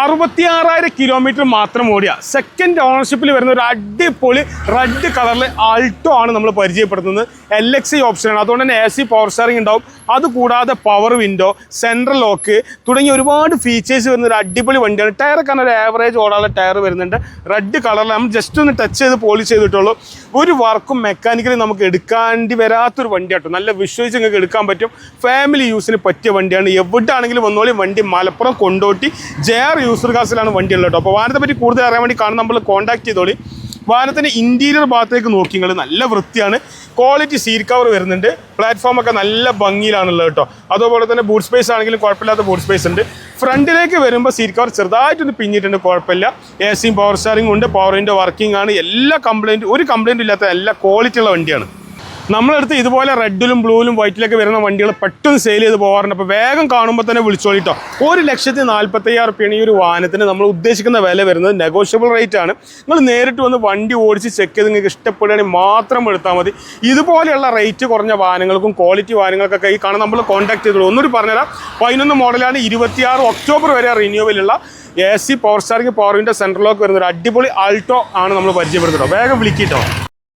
അറുപത്തി ആറായിരം കിലോമീറ്റർ മാത്രം ഓടിയ. സെക്കൻഡ് ഓണർഷിപ്പിൽ വരുന്ന ഒരു അടിപൊളി റെഡ് കളറിലെ ആൾട്ടോ ആണ് നമ്മൾ പരിചയപ്പെടുത്തുന്നത്. എൽ എക്സ് ഐ ഓപ്ഷനാണ് അതുകൊണ്ട് തന്നെ എ സി പവർ സ്റ്റാറിംഗ് ഉണ്ടാവും. അതുകൂടാതെ പവർ വിൻഡോ സെൻട്രൽ ലോക്ക് തുടങ്ങിയ ഒരുപാട് ഫീച്ചേഴ്സ് വരുന്ന ഒരു അടിപൊളി വണ്ടിയാണ്. ടയറൊക്കെ ഒരു ആവറേജ് ഓടാനുള്ള ടയർ വരുന്നുണ്ട്. റെഡ് കളറിൽ നമ്മൾ ജസ്റ്റ് ഒന്ന് ടച്ച് ചെയ്ത് പോളിഷ് ചെയ്തിട്ടുള്ളൂ. ഒരു വർക്കും മെക്കാനിക്കലി നമുക്ക് എടുക്കാണ്ടി വരാത്തൊരു വണ്ടിയാട്ടോ. നല്ല വിശ്വസിച്ച് നിങ്ങൾക്ക് എടുക്കാൻ പറ്റും. ഫാമിലി യൂസിന് പറ്റിയ വണ്ടിയാണ്. എവിടെയാണെങ്കിലും വന്നോളി വണ്ടി Malappuram Kondotty J R user കാസിലാണ് വണ്ടി ഉള്ളത് കേട്ടോ. അപ്പോൾ വാഹനത്തെ പറ്റി കൂടുതൽ അറിയാൻ വേണ്ടി കാണും നമ്മൾ കോൺടാക്ട് ചെയ്തോളി. വാഹനത്തിന്റെ ഇന്റീരിയർ ഭാഗത്തേക്ക് നോക്കി നിങ്ങൾ നല്ല വൃത്തിയാണ്. ക്വാളിറ്റി സീറ്റ് കവർ വരുന്നുണ്ട്. പ്ലാറ്റ്ഫോം ഒക്കെ നല്ല ഭംഗിയിലാണുള്ളത് കേട്ടോ. അതുപോലെ തന്നെ ബൂട്ട് സ്പേസ് ആണെങ്കിലും കുഴപ്പമില്ലാത്ത ബൂട്ട് സ്പേസ് ഉണ്ട്. ഫ്രണ്ടിലേക്ക് വരുമ്പോൾ സീറ്റ് കവർ ചെറുതായിട്ടൊന്ന് പിഞ്ഞിട്ടുണ്ട് കുഴപ്പമില്ല. എ സിയും പവർ സ്റ്റാറിംഗും ഉണ്ട് പവറിന്റെ വർക്കിംഗ് ആണ്. എല്ലാ കംപ്ലൈന്റ് ഒരു കംപ്ലൈന്റും ഇല്ലാത്ത എല്ലാ ക്വാളിറ്റി ഉള്ള വണ്ടിയാണ്. നമ്മളടുത്ത് ഇതുപോലെ റെഡിലും ബ്ലൂവിലും വൈറ്റിലൊക്കെ വരുന്ന വണ്ടികൾ പെട്ടെന്ന് സെയിൽ ചെയ്ത് പോകാറുണ്ട്. അപ്പോൾ വേഗം കാണുമ്പോൾ തന്നെ വിളിച്ചോളിട്ടോ. ഒരു ലക്ഷത്തി നാൽപ്പത്തയ്യായിരം റുപ്യാണ് ഈ ഒരു വാഹനത്തിന് നമ്മൾ ഉദ്ദേശിക്കുന്ന വില വരുന്നത്. നെഗോഷ്യബിൾ റേറ്റ് ആണ്. നിങ്ങൾ നേരിട്ട് വന്ന് വണ്ടി ഓടിച്ച് ചെക്ക് ചെയ്ത് നിങ്ങൾക്ക് ഇഷ്ടപ്പെടുകയാണെങ്കിൽ മാത്രം എടുത്താൽ മതി. ഇതുപോലെയുള്ള റേറ്റ് കുറഞ്ഞ വാഹനങ്ങൾക്കും ക്വാളിറ്റി വാഹനങ്ങൾക്കൊക്കെ ഈ കാണാൻ നമ്മൾ കോൺടാക്ട് ചെയ്തോളൂ. ഒന്നൊരു പറഞ്ഞുതരാം. പതിനൊന്ന് മോഡലാണ് ഇരുപത്തിയാറ് ഒക്ടോബർ വരെ റിന്യൂവലുള്ള A C power steering power വിന്റെ സെൻട്രൽ ലോക്ക് വരുന്ന ഒരു അടിപൊളി ആൾട്ടോ ആണ് നമ്മൾ പരിചയപ്പെടുത്തുന്നത് വേഗം വിളിക്കിട്ടോ